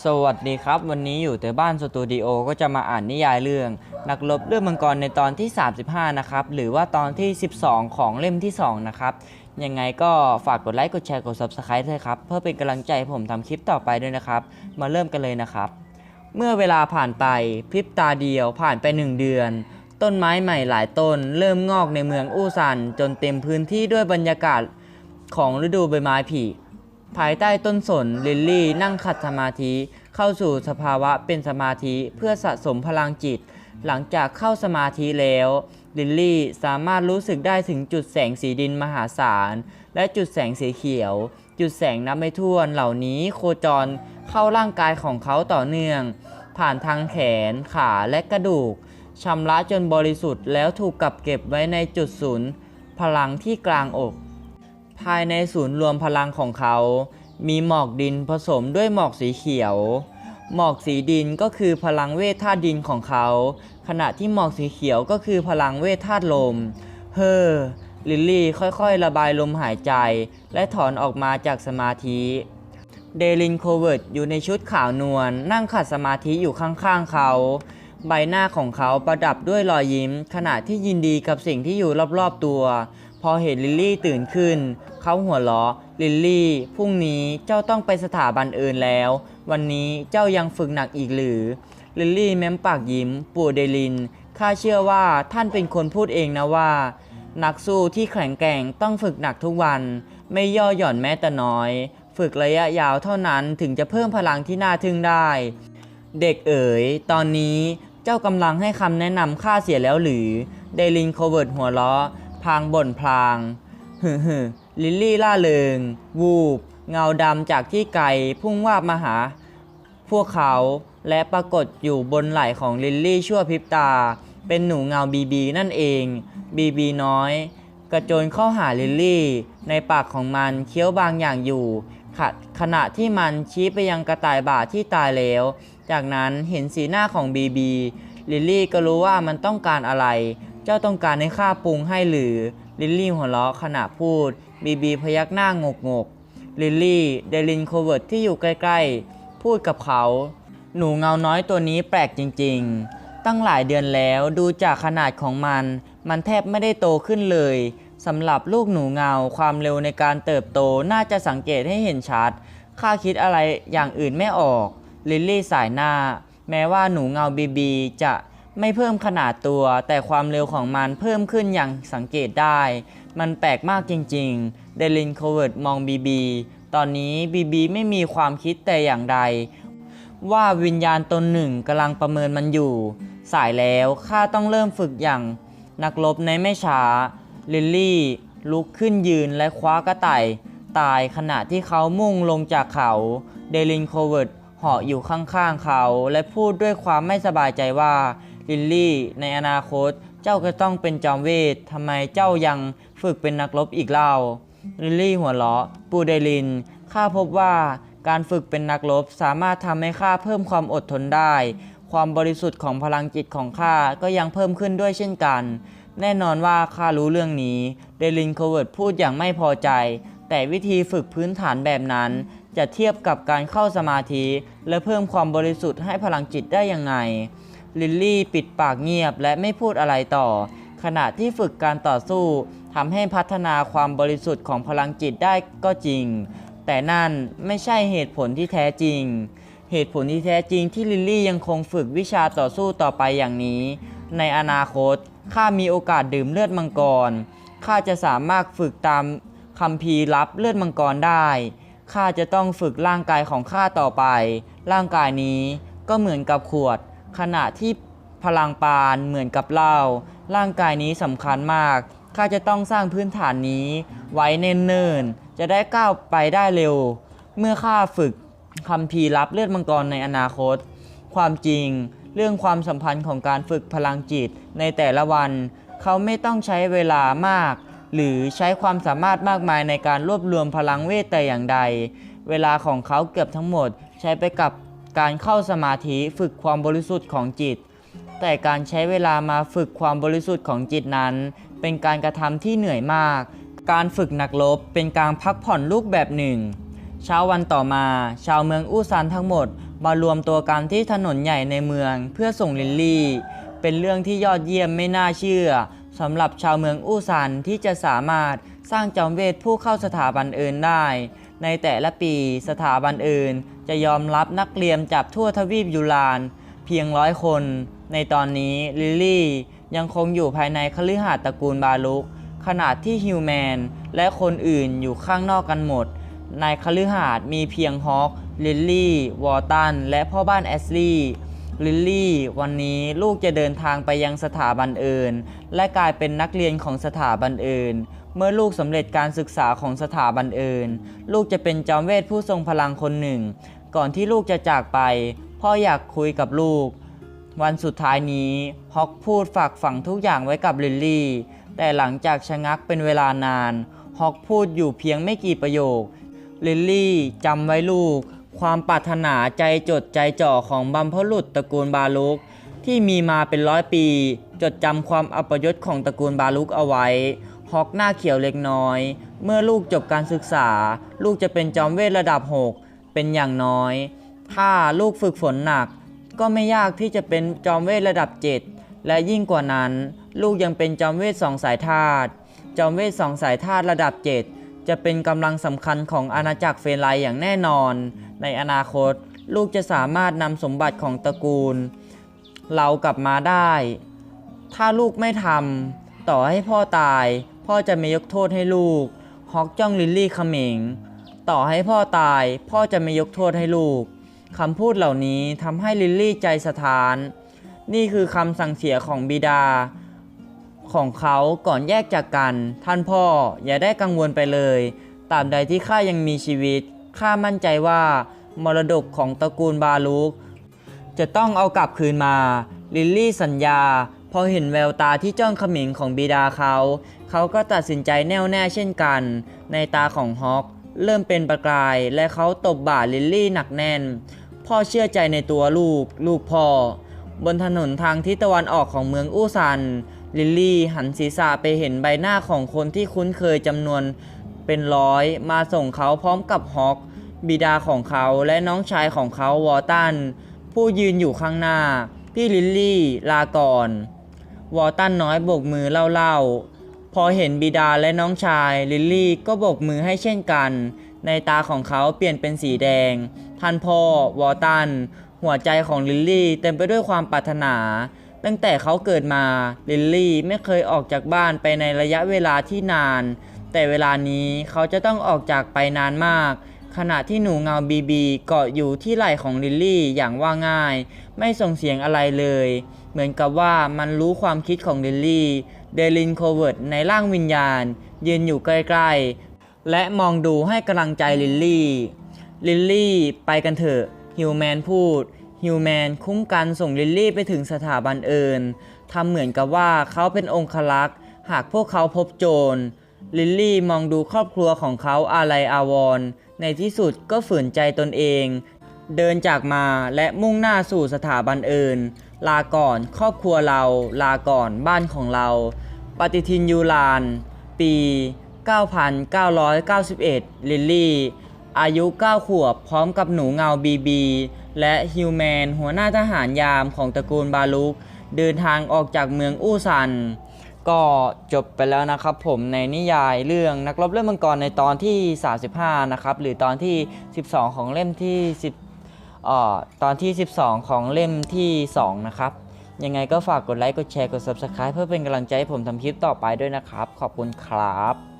สวัสดีครับ วันนี้อยู่แต่บ้านสตูดิโอก็จะมาอ่านนิยายเรื่อง นักรบเลือดมังกรในตอนที่ 35 นะครับ หรือว่าตอนที่ 12 ของเล่มที่ 2 นะครับ ยังไงก็ฝากกดไลค์กดแชร์กด Subscribe ด้วยครับ เพื่อเป็นกำลังใจให้ผมทำคลิปต่อไปด้วยนะครับ มาเริ่มกันเลยนะครับ เมื่อเวลาผ่านไปพริบตาเดียวผ่านไป 1 เดือน ต้นไม้ใหม่หลายต้น เริ่มงอกในเมืองอู้ซัน จนเต็มพื้นที่ด้วยบรรยากาศของฤดูใบไม้ผลิ ภายใต้ต้นสนลิลลี่นั่งขัดสมาธิ เข้าสู่สภาวะเป็นสมาธิเพื่อสะสมพลังจิต หลังจากเข้าสมาธิแล้ว ลิลลี่สามารถรู้สึกได้ถึงจุดแสงสีดินมหาศาล และจุดแสงสีเขียว จุดแสงนับไม่ถ้วนเหล่านี้โคจรเข้าร่างกายของเขาต่อเนื่อง ผ่านทางแขนขาและกระดูกชำระจนบริสุทธิ์แล้วถูกกักเก็บไว้ในจุดศูนย์พลังที่กลางอก ภายในศูนย์รวมพลังของเขา มีหมอกดินผสมด้วยหมอกสีเขียว หมอกสีดินก็คือพลังเวทธาตุดินของเขา ขณะที่หมอกสีเขียวก็คือพลังเวทธาตุลม เฮ้อ ลิลลี่ค่อยๆ ระบายลมหายใจ และถอนออกมาจากสมาธิ เดลินโคเวิร์ตอยู่ในชุดขาวนวลนั่งขัดสมาธิอยู่ข้างๆเขาใบหน้าของเขาประดับด้วยรอยยิ้ม ขณะที่ยินดีกับสิ่งที่อยู่รอบๆตัว พอเห็นลิลลี่ตื่นขึ้น เขาหัวเราะลิลลี่พรุ่งนี้เจ้าต้องไปสถาบันอื่นแล้ว วันนี้เจ้ายังฝึกหนักอีกหรือลิลลี่แม้มปากยิ้ม ปู่เดลินข้าเชื่อว่าท่านเป็นคนพูดเองนะว่า นักสู้ที่แข็งแกร่งต้องฝึกหนักทุกวัน ไม่ย่อหย่อนแม้แต่น้อย ฝึกระยะยาวเท่านั้นถึงจะเพิ่มพลังที่น่าทึ่งได้ เด็กเอ๋ย ตอนนี้เจ้ากำลังให้คำแนะนำข้าเสียแล้วหรือ เดลินโคเวิร์ตหัวเราะ พางบ่นพลางฮึฮึลิลลี่ล่าเริง วูบ เงาดำจากที่ไกลพุ่งวาบมาหา พวกเขาและปรากฏอยู่บนไหล่ของลิลลี่ชั่วพริบตา เป็นหนูเงาบีบีนั่นเอง บีบีน้อย กระโจนเข้าหาลิลลี่ ในปากของมันเคี้ยวบางอย่างอยู่ขขณะที่มันชี้ไปยังกระต่ายบ่าที่ตายแล้ว จากนั้นเห็นสีหน้าของบีบีลิลลี่ก็รู้ว่ามันต้องการอะไร เจ้าต้องการให้ข้าปรุงให้หรือ ลิลลี่หัวเราะขณะพูด บีบีพยักหน้างกงกลิลลี่เดลินโคเวิร์ตที่อยู่ใกล้ๆ พูดกับเขา หนูเงาน้อยตัวนี้แปลกจริงๆ ตั้งหลายเดือนแล้วดูจากขนาดของมัน มันแทบไม่ได้โตขึ้นเลยสำหรับลูกหนูเงาความเร็วในการเติบโตน่าจะสังเกตให้เห็นชัดข้าคิดอะไรอย่างอื่นไม่ออก ลิลลี่สายหน้า แม้ว่าหนูเงาบีบีจะ ไม่เพิ่มขนาดตัว แต่ความเร็วของมันเพิ่มขึ้นอย่างสังเกตได้ มันแปลกมากจริงๆ เดลินโคเวิร์ดมองบีบี ตอนนี้บีบีไม่มีความคิดแต่อย่างใด ว่าวิญญาณตนหนึ่งกำลังประเมินมันอยู่ สายแล้วข้าต้องเริ่มฝึกอย่าง นักรบในไม่ช้า ลิลลี่ ลุกขึ้นยืนและคว้ากระต่ายตายขณะที่เขามุ่งลงจากเขา เดลินโคเวิร์ดเหาะอยู่ข้างๆเขา และพูดด้วยความไม่สบายใจว่า ลิลลี่ ในอนาคต เจ้าก็ต้องเป็นจอมเวททำไมเจ้ายังฝึกเป็นนักรบอีกเล่า ลิลลี่หัวเราะ ปูเดลิน ข้าพบว่าการฝึกเป็นนักรบสามารถทำให้ข้าเพิ่มความอดทนได้ ความบริสุทธิ์ของพลังจิตของข้าก็ยังเพิ่มขึ้นด้วยเช่นกัน แน่นอนว่าข้ารู้เรื่องนี้ เดลินโคเวิร์ดพูดอย่างไม่พอใจ แต่วิธีฝึกพื้นฐานแบบนั้น จะเทียบกับการเข้าสมาธิ และเพิ่มความบริสุทธิ์ให้พลังจิตได้ยังไง ลิลลี่ปิดปากเงียบและไม่พูดอะไรต่อ ขณะที่ฝึกการต่อสู้ทำให้พัฒนาความบริสุทธิ์ของพลังจิตได้ก็จริง แต่นั่นไม่ใช่เหตุผลที่แท้จริง เหตุผลที่แท้จริงที่ลิลลี่ยังคงฝึกวิชาต่อสู้ต่อไปอย่างนี้ ในอนาคตข้ามีโอกาสดื่มเลือดมังกรข้าจะสามารถฝึกตามคัมภีรับเลือดมังกรได้ข้าจะต้องฝึกร่างกายของข้าต่อไป ร่างกายนี้ก็เหมือนกับขวด ขณะที่พลังปานเหมือนกับเหล้าร่างกายนี้สำคัญมาก ข้าจะต้องสร้างพื้นฐานนี้ ไว้เนิ่นๆ จะได้ก้าวไปได้เร็ว เมื่อข้าฝึกคัมภีรับเลือดมังกรในอนาคต ความจริง เรื่องความสัมพันธ์ของการฝึกพลังจิตในแต่ละวัน เขาไม่ต้องใช้เวลามาก หรือใช้ความสามารถมากมายในการรวบรวมพลังเวทแต่อย่างใด เวลาของเขาเกือบทั้งหมดใช้ไปกับ การเข้าสมาธิฝึกความบริสุทธิ์ของจิต แต่การใช้เวลามาฝึกความบริสุทธิ์ของจิตนั้น เป็นการกระทำที่เหนื่อยมาก การฝึกนักรบเป็นการพักผ่อนรูปแบบหนึ่ง เช้าวันต่อมา ชาวเมืองอู่ซานทั้งหมด มารวมตัวกันที่ถนนใหญ่ในเมืองเพื่อส่งลิลลี่ เป็นเรื่องที่ยอดเยี่ยมไม่น่าเชื่อสำหรับชาวเมืองอู่ซานที่จะสามารถสร้างจอมเวทผู้เข้าสถาบันอื่นได้ ในแต่ละปีสถาบันอื่น จะยอมรับนักเรียนจากทั่วทวีปยูรานเพียงร้อยคน ในตอนนี้ลิลลี่ยังคงอยู่ภายในคฤหาสน์ตระกูลบาลุก ขณะที่ฮิวแมนและคนอื่นอยู่ข้างนอกกันหมด ในคฤหาสน์มีเพียงฮอคลิลลี่ วอร์ตัน และพ่อบ้านแอสลีย์ลิลลี่ วันนี้ลูกจะเดินทางไปยังสถาบันอื่น และกลายเป็นนักเรียนของสถาบันอื่น เมื่อลูกสำเร็จการศึกษาของสถาบันอื่น ลูกจะเป็นจอมเวทผู้ทรงพลังคนหนึ่ง ก่อนที่ลูกจะจากไป พ่ออยากคุยกับลูก วันสุดท้ายนี้ฮอกพูดฝากฝังทุกอย่างไว้กับลิลลี่ แต่หลังจากชะงักเป็นเวลานานฮอกพูดอยู่เพียงไม่กี่ประโยค ลิลลี่จำไว้ลูก ความปรารถนาใจจดใจจ่อของบัมพลุษตระกูลบาลุกที่มีมาเป็นร้อยปี จดจำความอัปยศของตระกูลบาลุกเอาไว้ ฮอกหน้าเขียวเล็กน้อย เมื่อลูกจบการศึกษา ลูกจะเป็นจอมเวทระดับ 6 เป็นอย่างน้อย ถ้าลูกฝึกฝนหนัก ก็ไม่ยากที่จะเป็นจอมเวทระดับ 7 และยิ่งกว่านั้น ลูกยังเป็นจอมเวทสองสายธาตุจอมเวทสองสายธาตุระดับ 7 จะเป็นกำลังสำคัญของอาณาจักรเฟรไลอย่างแน่นอน ในอนาคต ลูกจะสามารถนำสมบัติของตระกูล เรากลับมาได้ ถ้าลูกไม่ทำต่อให้พ่อตาย พ่อจะไม่ยกโทษให้ลูก ฮอกจ้องลิลลี่เขม็ง ต่อให้พ่อตาย พ่อจะไม่ยกโทษให้ลูก คำพูดเหล่านี้ทำให้ลิลลี่ใจสะท้าน นี่คือคำสั่งเสียของบิดา ของเขาก่อนแยกจากกัน ท่านพ่ออย่าได้กังวลไปเลย ตาบใดที่ข้ายังมีชีวิต ข้ามั่นใจว่า มรดกของตระกูลบาลุกจะต้องเอากลับคืนมา ลิลลี่สัญญา พอเห็นแววตาที่จ้องเขมิงของบิดาเขา เขาก็ตัดสินใจแน่วแน่เช่นกัน ในตาของฮอกเริ่มเป็นประกาย และเขาตบบ่าลิลลี่หนักแน่น พ่อเชื่อใจในตัวลูก ลูกพ่อ บนถนนทางทิศตะวันออกของเมืองอู้ซัน ลิลลี่หันศีรษะไปเห็นใบหน้าของคนที่คุ้นเคยจำนวนเป็นร้อยมาส่งเขาพร้อมกับฮอกบิดาของเขาและน้องชายของเขาวอตันผู้ยืนอยู่ข้างหน้า พี่ลิลลี่ลาก่อน วอร์ตันน้อยโบกมือเล่าๆ พอเห็นบิดาและน้องชาย ลิลลี่ก็โบกมือให้เช่นกัน ในตาของเขาเปลี่ยนเป็นสีแดง ท่านพ่อ วอร์ตัน หัวใจของลิลลี่เต็มไปด้วยความปรารถนา ตั้งแต่เขาเกิดมา ลิลลี่ไม่เคยออกจากบ้านไปในระยะเวลาที่นาน แต่เวลานี้เขาจะต้องออกจากไปนานมาก ขณะที่หนูเงาบีบีเกาะอยู่ที่ไหล่ของลิลลี่อย่างว่าง่าย ไม่ส่งเสียงอะไรเลย เหมือนกับว่ามันรู้ความคิดของลิลลี่ เดลินโคเวิร์ดในร่างวิญญาณ ยืนอยู่ใกล้ๆ และมองดูให้กำลังใจลิลลี่ ลิลลี่ไปกันเถอะฮิวแมนพูดฮิวแมนคุ้มกันส่งลิลลี่ไปถึงสถาบันเอิญทำเหมือนกับว่าเขาเป็นองคลักษ์หากพวกเขาพบโจร ลิลลี่มองดูครอบครัวของเขาอาลัยอาวรณ์ในที่สุดก็ฝืนใจตนเอง เดินจากมาและมุ่งหน้าสู่สถาบันเอิญลาก่อนครอบครัวเรา ลาก่อนบ้านของเรา ปฏิทินยูลาน ปี 9991 ลิลลี่ อายุ 9 ขวบพร้อมกับหนูเงาบีบี และฮิวแมนหัวหน้าทหารยามของตระกูลบาลุก เดินทางออกจากเมืองอู้ซัน ก็จบไปแล้วนะครับผมในนิยายเรื่องนักรบเล่มมังกรในตอนที่ 35 นะครับ หรือตอนที่ 12 ของเล่มที่ 10เอ่อตอนที่ 12 ของเล่มที่ 2 นะครับ ยังไงก็ฝากกดไลค์ กดแชร์ กด Subscribe เพื่อเป็นกำลังใจให้ผมทำคลิปต่อไปด้วยนะครับ ขอบคุณครับ